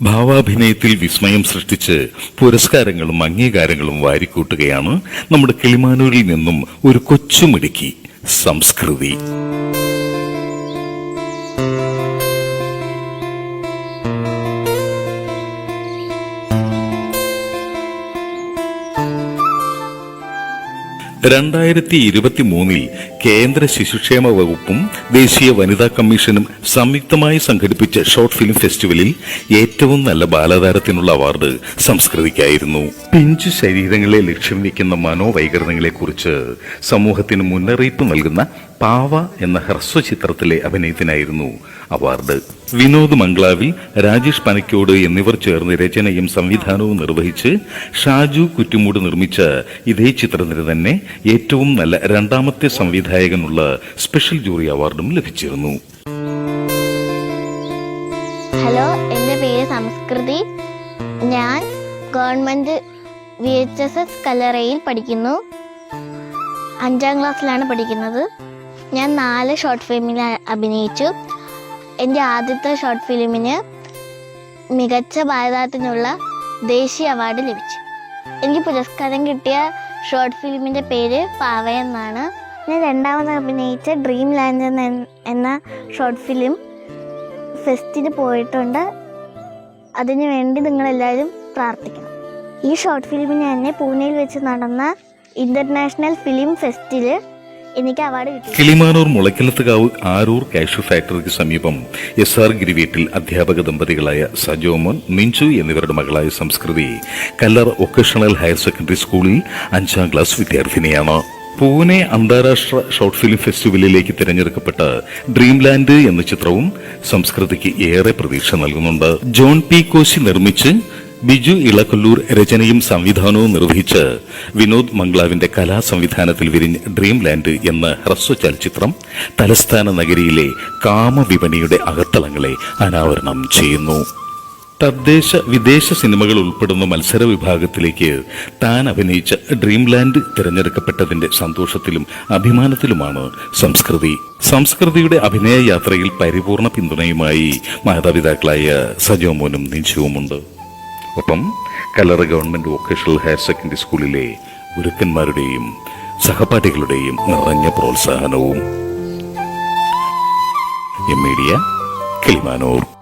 ഭാവാഭിനയത്തിൽ വിസ്മയം സൃഷ്ടിച്ച് പുരസ്കാരങ്ങളും അംഗീകാരങ്ങളും വാരിക്കൂട്ടുകയാണ് നമ്മുടെ കിളിമാനൂരിൽ നിന്നും ഒരു കൊച്ചുമിടുക്കി സംസ്കൃതി. രണ്ടായിരത്തി ഇരുപത്തി മൂന്നിൽ കേന്ദ്ര ശിശുക്ഷേമ വകുപ്പും ദേശീയ വനിതാ കമ്മീഷനും സംയുക്തമായി സംഘടിപ്പിച്ച ഷോർട്ട് ഫിലിം ഫെസ്റ്റിവലിൽ ഏറ്റവും നല്ല ബാലതാരത്തിനുള്ള അവാർഡ് സംസ്കൃതിക്കായിരുന്നു. പിഞ്ചു ശരീരങ്ങളെ ലക്ഷ്യം വയ്ക്കുന്ന മനോവൈകൃതങ്ങളെക്കുറിച്ച് സമൂഹത്തിന് മുന്നറിയിപ്പ് നൽകുന്ന പാവ എന്ന ഹ്രസ്വചിത്രത്തിലെ അഭിനയത്തിനായിരുന്നു അവാർഡ്. വിനോദ് മംഗ്ലാവിൽ രാജേഷ് പനക്കോട് എന്നിവർ ചേർന്ന് രചനയും സംവിധാനവും നിർവഹിച്ച് ഷാജു കുറ്റുമൂട് നിർമ്മിച്ച ഇതേ ചിത്രത്തിന് തന്നെ ഏറ്റവും നല്ല രണ്ടാമത്തെ സംവിധായകനുള്ള സ്പെഷ്യൽ ജൂറി അവാർഡും ലഭിച്ചിരുന്നു. ഹലോ എന്റെ പേര് സംസ്കൃതി. ഞാൻ government V H S S കല്ലറയിൽ പഠിക്കുന്നു. അഞ്ചാം ക്ലാസ്സിലാണ് പഠിക്കുന്നത്. ഞാൻ നാല് ഷോർട്ട് ഫിലിമിൽ അഭിനയിച്ചു. എന്റെ ആദ്യത്തെ ഷോർട്ട് ഫിലിമിന് മികച്ച ഭാരതത്തിനുള്ള ദേശീയ അവാർഡ് ലഭിച്ചു. എനിക്ക് പുരസ്കാരം കിട്ടിയ ഷോർട്ട് ഫിലിമിന്റെ പേര് പാവ എന്നാണ്. ഞാൻ രണ്ടാമത് അഭിനയിച്ച ഡ്രീം ലാൻഡ് എന്ന ഷോർട്ട് ഫിലിം ഫെസ്റ്റിന് പോയിട്ടുണ്ട്. അതിനു വേണ്ടി നിങ്ങളെല്ലാവരും പ്രാർത്ഥിക്കണം. ഈ ഷോർട്ട് ഫിലിമിന് തന്നെ പൂനെയിൽ വെച്ച് നടന്ന ഇന്റർനാഷണൽ ഫിലിം ഫെസ്റ്റിൽ എനിക്ക് അവാർഡ് കിട്ടി. കിളിമാനൂർ മുളയ്ക്കലത്തുകാവ് ആരൂർ കാഷ്യൂ ഫാക്ടറിക്ക് സമീപം എസ് ആർ ഗിരിവീട്ടിൽ അധ്യാപക ദമ്പതികളായ സജോമോൻ മിഞ്ചു എന്നിവരുടെ മകളായ Samskriti Kallar vocational higher secondary സ്കൂളിൽ അഞ്ചാം ക്ലാസ് വിദ്യാർത്ഥിനിയാണ്. പൂനെ അന്താരാഷ്ട്ര ഷോർട്ട് ഫിലിം ഫെസ്റ്റിവലിലേക്ക് തിരഞ്ഞെടുക്കപ്പെട്ട ഡ്രീംലാൻഡ് എന്ന ചിത്രവും സംസ്കൃതിക്ക് ഏറെ പ്രതീക്ഷ നൽകുന്നുണ്ട്. ജോൺ പി കോശി നിർമ്മിച്ച് ബിജു ഇളക്കൊല്ലൂർ രചനയും സംവിധാനവും നിർവഹിച്ച് വിനോദ് മംഗ്ലാവിന്റെ കലാ സംവിധാനത്തിൽ വിരിഞ്ഞ ഡ്രീം ലാൻഡ് എന്ന ഹ്രസ്വ ചലച്ചിത്രം തലസ്ഥാന നഗരിയിലെ കാമവിപണിയുടെ അകത്തളങ്ങളെ അനാവരണം ചെയ്യുന്നു. തദ്ദേശ വിദേശ സിനിമകൾ ഉൾപ്പെടുന്ന മത്സര വിഭാഗത്തിലേക്ക് താൻ അഭിനയിച്ച ഡ്രീംലാൻഡ് തിരഞ്ഞെടുക്കപ്പെട്ടതിന്റെ സന്തോഷത്തിലും അഭിമാനത്തിലുമാണ് സംസ്കൃതി. സംസ്കൃതിയുടെ അഭിനയ യാത്രയിൽ പരിപൂർണ പിന്തുണയുമായി മാതാപിതാക്കളായ സജോമോനും നിഞ്ചുവുമുണ്ട് ഒപ്പം Kallara government vocational higher secondary സ്കൂളിലെ ഗുരുക്കന്മാരുടെയും സഹപാഠികളുടെയും നിറഞ്ഞ പ്രോത്സാഹനവും. M media Kilimanoor.